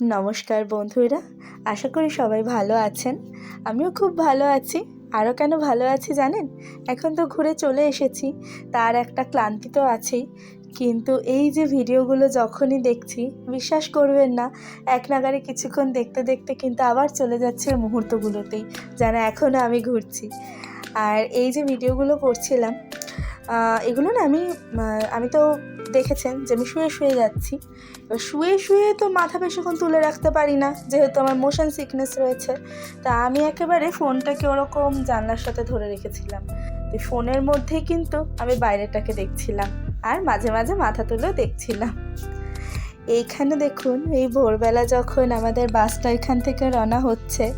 নমস্কার বন্ধুরা, আশা করি সবাই ভালো আছেন। আমিও খুব ভালো আছি। আরও কেন ভালো আছি জানেন? এখন তো ঘুরে চলে এসেছি, তার একটা ক্লান্তি তো আছেই। কিন্তু এই যে ভিডিওগুলো যখনই দেখছি, বিশ্বাস করবেন না, এক নাগারে কিছুক্ষণ দেখতে দেখতে কিন্তু আবার চলে যাচ্ছে মুহূর্তগুলোতেই, যেন এখনও আমি ঘুরছি। আর এই যে ভিডিওগুলো করছিলাম এগুলো না আমি আমি তো দেখেছেন যে আমি শুয়ে শুয়ে যাচ্ছি। এবার শুয়ে শুয়ে তো মাথা বেশিক্ষণ তুলে রাখতে পারি না, যেহেতু আমার মোশন সিকনেস রয়েছে। তা আমি একেবারে ফোনটাকে ওরকম জানলার সাথে ধরে রেখেছিলাম। তো ফোনের মধ্যেই কিন্তু আমি বাইরেটাকে দেখছিলাম, আর মাঝে মাঝে মাথা তুলেও দেখছিলাম। এইখানে দেখুন, এই ভোরবেলা যখন আমাদের বাসটা এখান থেকে রওনা হচ্ছে,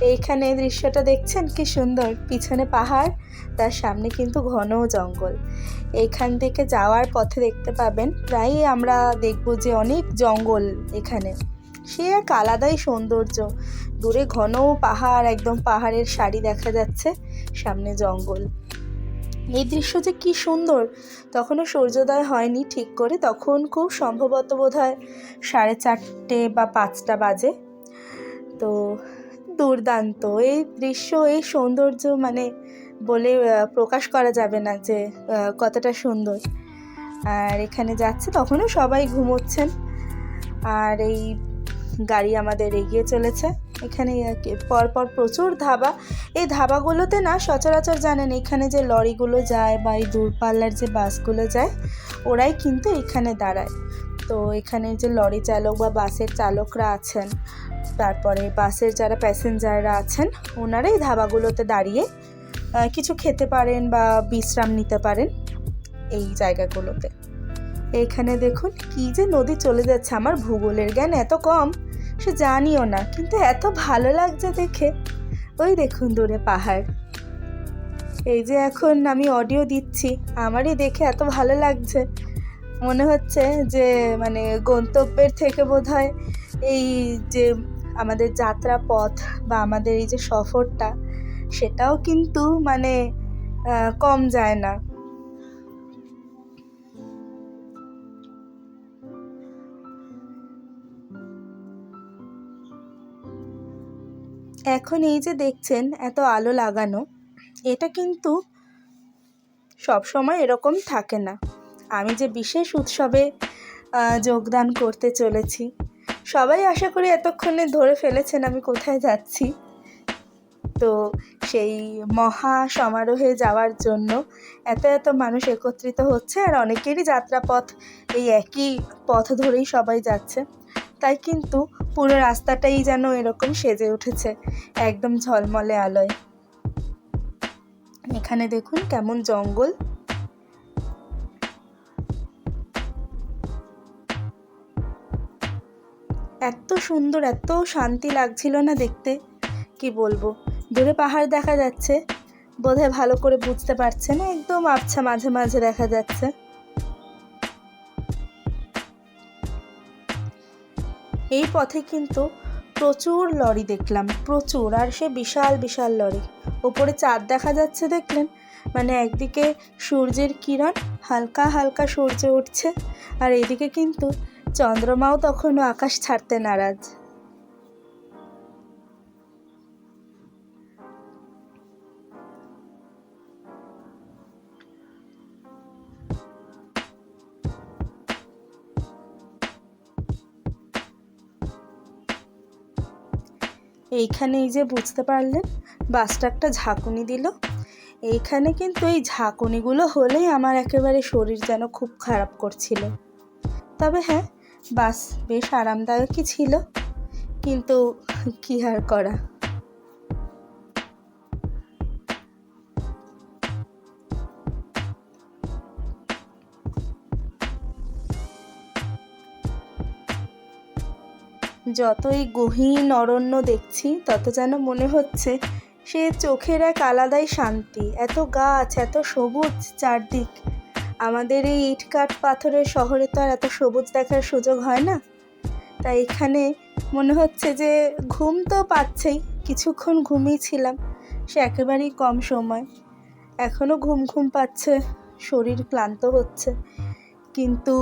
এইখানে এই দৃশ্যটা দেখছেন? কি সুন্দর। পিছনে পাহাড়, তার সামনে কিন্তু ঘন জঙ্গল। এখান থেকে যাওয়ার পথে দেখতে পাবেন, প্রায়ই আমরা দেখব যে অনেক জঙ্গল এখানে। সে এক আলাদাই সৌন্দর্য। দূরে ঘন পাহাড়, একদম পাহাড়ের সারি দেখা যাচ্ছে, সামনে জঙ্গল। এই দৃশ্য যে কি সুন্দর। তখনও সূর্যোদয় হয়নি ঠিক করে, তখন খুব সম্ভবত বোধ হয় সাড়ে চারটে বা পাঁচটা বাজে। তো দুর্দান্ত, এই দৃশ্য, এই সৌন্দর্য মানে বলে প্রকাশ করা যাবে না যে কতটা সুন্দর। আর এখানে যাচ্ছে, তখনও সবাই ঘুমোচ্ছেন। আর এই গাড়ি আমাদের এগিয়ে চলেছে। এখানে পরপর প্রচুর ধাবা। এই ধাবাগুলোতে না সচরাচর জানেন, এখানে যে লরিগুলো যায় বা এই দূরপাল্লার যে বাসগুলো যায়, ওরাই কিন্তু এখানে দাঁড়ায়। তো এখানে যে লরি চালক বা বাসের চালকরা আছেন, তারপরে বাসের যারা প্যাসেঞ্জাররা আছেন ওনারা এই ধাবাগুলোতে দাঁড়িয়ে কিছু খেতে পারেন বা বিশ্রাম নিতে পারেন এই জায়গাগুলোতে। এখানে দেখুন, কি যে নদী চলে যাচ্ছে, আমার ভূগোলের জ্ঞান এত কম। সে জানিও না, কিন্তু এত ভালো লাগছে দেখে। ওই দেখুন দূরে পাহাড়। এই যে এখন আমি অডিও দিচ্ছি, আমারই দেখে এত ভালো লাগছে। মনে হচ্ছে যে মানে গন্তব্যের থেকে বোধহয় এই যে আমাদের যাত্রা পথ বা আমাদের এই যে সফরটা, সেটাও কিন্তু মানে কম যায় না। এখন এই যে দেখছেন এত আলো লাগানো, এটা কিন্তু সব সময় এরকম থাকে না। আমি যে বিশেষ উৎসবে যোগদান করতে চলেছি, সবাই আশা করি এতক্ষণে ধরে ফেলেছেন আমি কোথায় যাচ্ছি। তো সেই মহা সমারোহে যাওয়ার জন্য এত এত মানুষ একত্রিত হচ্ছে আর অনেকেরই যাত্রাপথ এই একই পথ ধরেই সবাই যাচ্ছে। তাই কিন্তু পুরো রাস্তাটাই যেন এরকম সেজে উঠেছে, একদম ঝলমলে আলোয়। এখানে দেখুন কেমন জঙ্গল। এত সুন্দর, এত শান্তি লাগছিল না দেখতে। কি বলব, দূরে পাহাড় দেখা যাচ্ছে, বোধহয় ভালো করে বুঝতে পারছে না, একদম আবছা মাঝে মাঝে দেখা যাচ্ছে। এই পথে কিন্তু প্রচুর লরি দেখলাম, প্রচুর, আর সে বিশাল বিশাল লরি। ওপরে চাঁদ দেখা যাচ্ছে দেখলেন মানে একদিকে সূর্যের কিরণ, হালকা হালকা সূর্য উঠছে, আর এদিকে কিন্তু চন্দ্রমাও তখনও আকাশ ছাড়তে নারাজ। এইখানে এই যে বুঝতে পারলেন, বাসটা একটা ঝাঁকুনি দিল। এইখানে কিন্তু এই ঝাঁকুনিগুলো হলেই আমার একেবারে শরীর যেন খুব খারাপ করছিল। তবে হ্যাঁ বাস বেশ আরামদায়কই ছিল। কিন্তু কী আর করা? যতই গহীন অরণ্য দেখছি, তত যেন মনে হচ্ছে সে চোখের এক আলাদাই শান্তি। এত গাছ, এত সবুজ চারদিক। আমাদের এই ইটকাট পাথরের শহরে তো আর এত সবুজ দেখার সুযোগ হয় না। তাই এখানে মনে হচ্ছে যে ঘুম তো পাচ্ছেই। কিছুক্ষণ ঘুমিয়েছিলাম সে একেবারেই কম সময়। এখনও ঘুম ঘুম পাচ্ছে, শরীর ক্লান্ত হচ্ছে। কিন্তু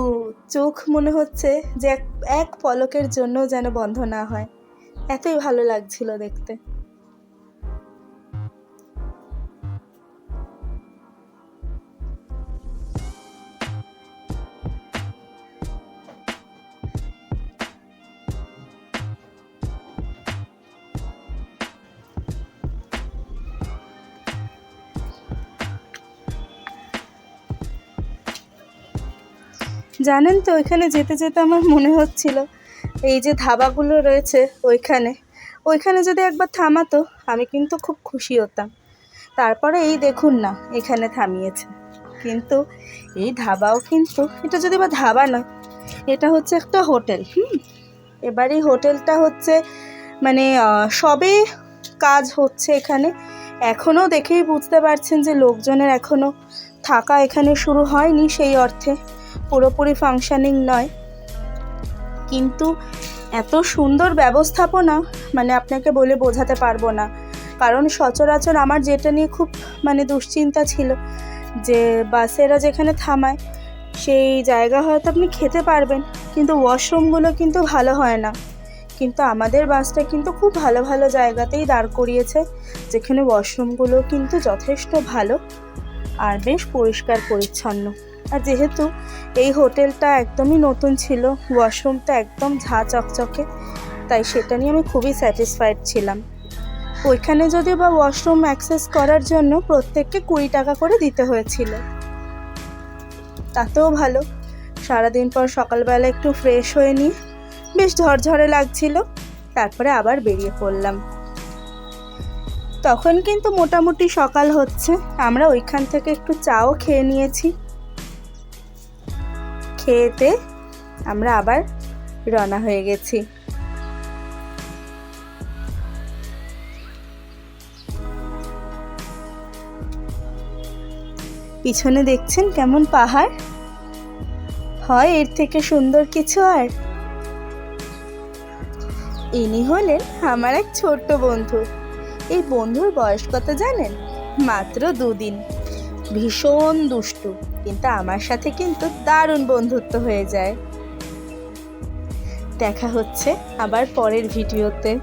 চোখ মনে হচ্ছে যে এক পলকের জন্য যেন বন্ধ না হয়। এতই ভালো লাগছিল দেখতে। জানেন তো, ওইখানে যেতে যেতে আমার মনে হচ্ছিল, এই যে ধাবাগুলো রয়েছে ওইখানে। ওইখানে যদি একবার থামাতো, আমি কিন্তু খুব খুশি হতাম। তারপরে এই দেখুন না, এখানে থামিয়েছে। কিন্তু এই ধাবাও কিন্তু, এটা যদি বা ধাবা নয় এটা হচ্ছে একটা হোটেল, হুম? এবার এই হোটেলটা হচ্ছে মানে সবে কাজ হচ্ছে এখানে। এখনও দেখেই বুঝতে পারছেন যে লোকজনের এখনও থাকা এখানে শুরু হয়নি সেই অর্থে। পুরোপুরি ফাংশানিং নয়। কিন্তু এত সুন্দর ব্যবস্থাপনা মানে আপনাকে বলে বোঝাতে পারব না। কারণ সচরাচর আমার যেটা নিয়ে খুব মানে দুশ্চিন্তা ছিল, যে বাসেরা যেখানে থামায়, সেই জায়গা হয়তো আপনি খেতে পারবেন, কিন্তু ওয়াশরুমগুলো কিন্তু ভালো হয় না। কিন্তু আমাদের বাসটা কিন্তু খুব ভালো ভালো জায়গাতেই দাঁড় করিয়েছে, যেখানে ওয়াশরুমগুলো কিন্তু যথেষ্ট ভালো। আর বেশ পরিষ্কার পরিচ্ছন্ন। আর যেহেতু এই হোটেলটা একদমই নতুন ছিল ওয়াশরুমটা একদম ঝা চকচকে, তাই সেটা নিয়ে আমি খুবই স্যাটিসফাইড ছিলাম। ওইখানে যদি বা ওয়াশরুম অ্যাক্সেস করার জন্য প্রত্যেককে কুড়ি টাকা করে দিতে হয়েছিল। তাতেও ভালো। সারাদিন পর সকালবেলা একটু ফ্রেশ হয়ে নিই বেশ ঝরঝরে লাগছিল, তারপরে আবার বেরিয়ে পড়লাম। তখন কিন্তু মোটামুটি সকাল হচ্ছে। আমরা ওইখান থেকে একটু চাও খেয়ে নিয়েছি। খেয়েতে আমরা আবার রওনা হয়ে গেছি। পিছনে দেখছেন কেমন পাহাড়? হয় এর থেকে সুন্দর কিছু আর? ইনি হলেন আমার এক ছোট্ট বন্ধু। এই বন্ধুর বয়স কত জানেন? মাত্র দুদিন। ভীষণ দুষ্টু, কিন্তু আমার সাথে কিন্তু দারুণ বন্ধুত্ব হয়ে যায়। দেখা হচ্ছে আবার পরের ভিডিওতে।